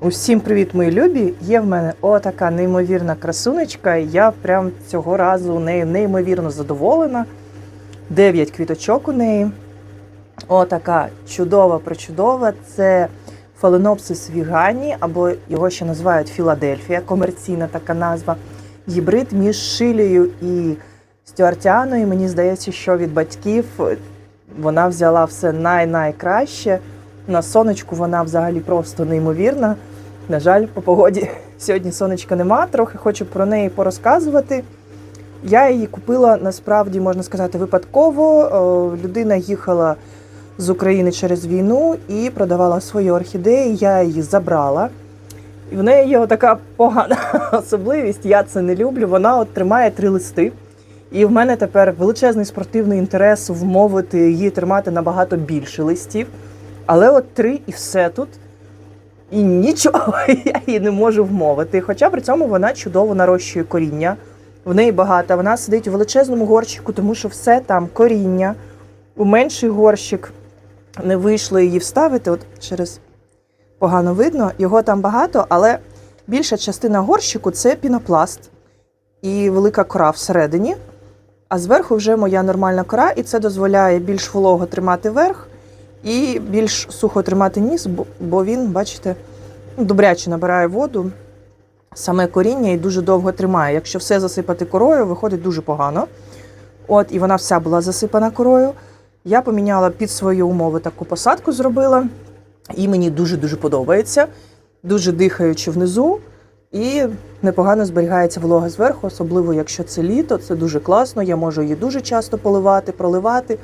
Усім привіт, мої любі! Є в мене отака неймовірна красунечка. Я прям цього разу нею неймовірно задоволена. Дев'ять квіточок у неї. Отака чудова, причудова. Це фаленопсис вігані, або його ще називають Філадельфія, комерційна така назва. Гібрид між шилею і стюартіаною. Мені здається, що від батьків вона взяла все най-найкраще. На сонечку вона взагалі просто неймовірна. На жаль, по погоді сьогодні сонечка нема. Трохи хочу про неї порозказувати. Я її купила насправді, можна сказати, випадково. Людина їхала з України через війну і продавала свої орхідеї. Я її забрала. І в неї є така погана особливість. Я це не люблю. Вона от тримає три листи. І в мене тепер величезний спортивний інтерес вмовити її тримати набагато більше листів. Але от три і все тут. І нічого я її не можу вмовити. Хоча при цьому вона чудово нарощує коріння. В неї багато. Вона сидить у величезному горщику, тому що все там коріння. У менший горщик не вийшло її вставити. От через погано видно. Його там багато, але більша частина горщику це пінопласт і велика кора всередині. А зверху вже моя нормальна кора, і це дозволяє більш волого тримати верх і більш сухо тримати ніс, бо- він, бачите, ну, добряче набирає воду, саме коріння і дуже довго тримає. Якщо все засипати корою, виходить дуже погано. От, і вона вся була засипана корою. Я поміняла під свої умови таку посадку, зробила, і мені дуже-дуже подобається. Дуже дихаючи внизу, і непогано зберігається волога зверху, особливо якщо це літо, це дуже класно. Я можу її дуже часто поливати, проливати.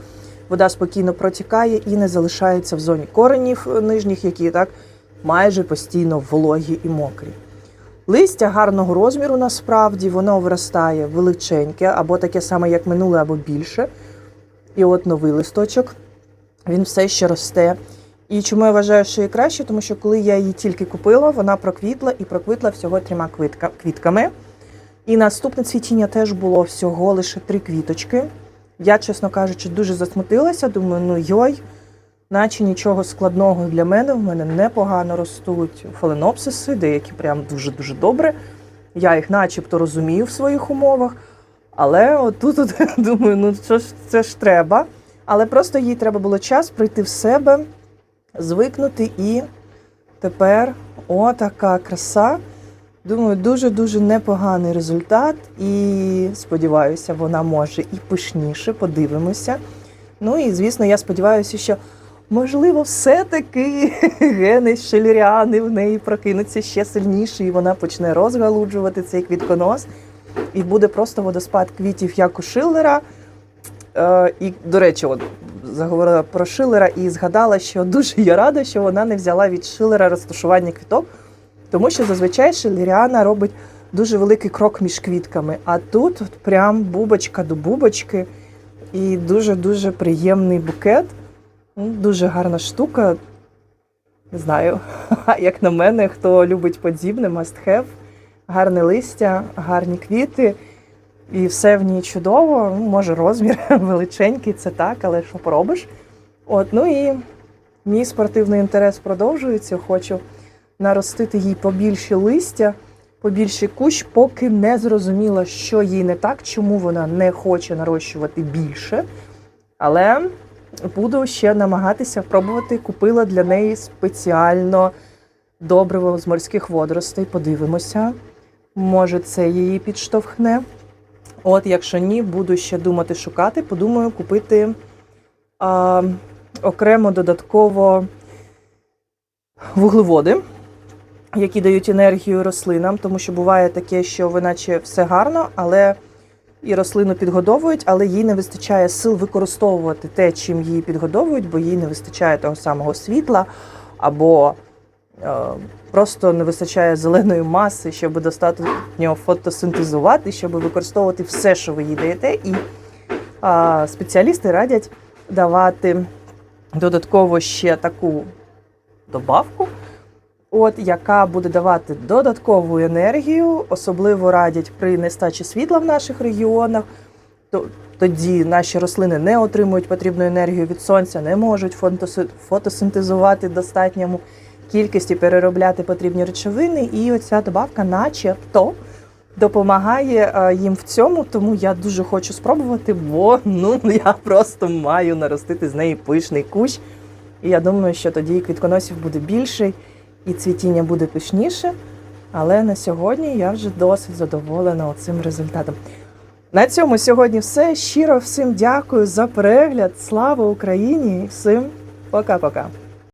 Вода спокійно протікає і не залишається в зоні коренів е, нижніх, які так майже постійно вологі і мокрі. Листя гарного розміру насправді воно виростає величеньке, або таке саме, як минуле, або більше. І от новий листочок, він все ще росте. І чому я вважаю, що є краще? Тому що коли я її тільки купила, вона проквітла і проквітла всього трьома квітка- квітками. І наступне цвітіння теж було всього лише три квіточки. Я, чесно кажучи, дуже засмутилася. Думаю, ну йой, наче нічого складного для мене. В мене непогано ростуть фаленопсиси, деякі прям дуже-дуже добре. Я їх начебто розумію в своїх умовах. Але отут от, думаю, ну що ж це ж треба. Але просто їй треба було час прийти в себе, звикнути і тепер отака краса. Думаю, дуже-дуже непоганий результат, і сподіваюся, вона може і пишніше, подивимося. Ну і звісно, я сподіваюся, що можливо, все-таки гени шеліріани в неї прокинуться ще сильніше, і вона почне розгалуджувати цей квітконос. І буде просто водоспад квітів, як у Шиллера. Е, і, до речі, от заговорила про Шиллера і згадала, що дуже я рада, що вона не взяла від Шиллера розташування квіток, тому що зазвичай Шиллеріана робить дуже великий крок між квітками. А тут прям бубочка до бубочки і дуже-дуже приємний букет. Ну, Дуже гарна штука. Не знаю, як на мене, хто любить подібне, must have. Гарне листя, гарні квіти. І все в ній чудово. Ну, може, розмір величенький, це так, але що поробиш? От, ну і мій спортивний інтерес продовжується. Хочу наростити їй побільше листя, побільше кущ, поки не зрозуміла, що їй не так, чому вона не хоче нарощувати більше. Але буду ще намагатися пробувати. Купила для неї спеціально добриво з морських водоростей. Подивимося. Може, це її підштовхне. От, якщо ні, буду ще думати шукати. Подумаю купити а, окремо додатково вуглеводи, які дають енергію рослинам, тому що буває таке, що наче все гарно, але і рослину підгодовують, але їй не вистачає сил використовувати те, чим її підгодовують, бо їй не вистачає того самого світла або е, просто не вистачає зеленої маси, щоб достатньо фотосинтезувати, щоб використовувати все, що ви їй даєте. І а, спеціалісти радять давати додатково ще таку добавку, от, яка буде давати додаткову енергію, особливо радять при нестачі світла в наших регіонах. То- Тоді наші рослини не отримують потрібну енергію від сонця, не можуть фотоси- фотосинтезувати достатньому кількості переробляти потрібні речовини, і оця добавка, начебто, допомагає е, їм в цьому, тому я дуже хочу спробувати, бо ну я просто маю наростити з неї пишний кущ. І я думаю, що тоді квітконосів буде більше, і цвітіння буде пишніше. Але на сьогодні я вже досить задоволена цим результатом. На цьому сьогодні все. Щиро всім дякую за перегляд. Слава Україні! Всім пока-пока!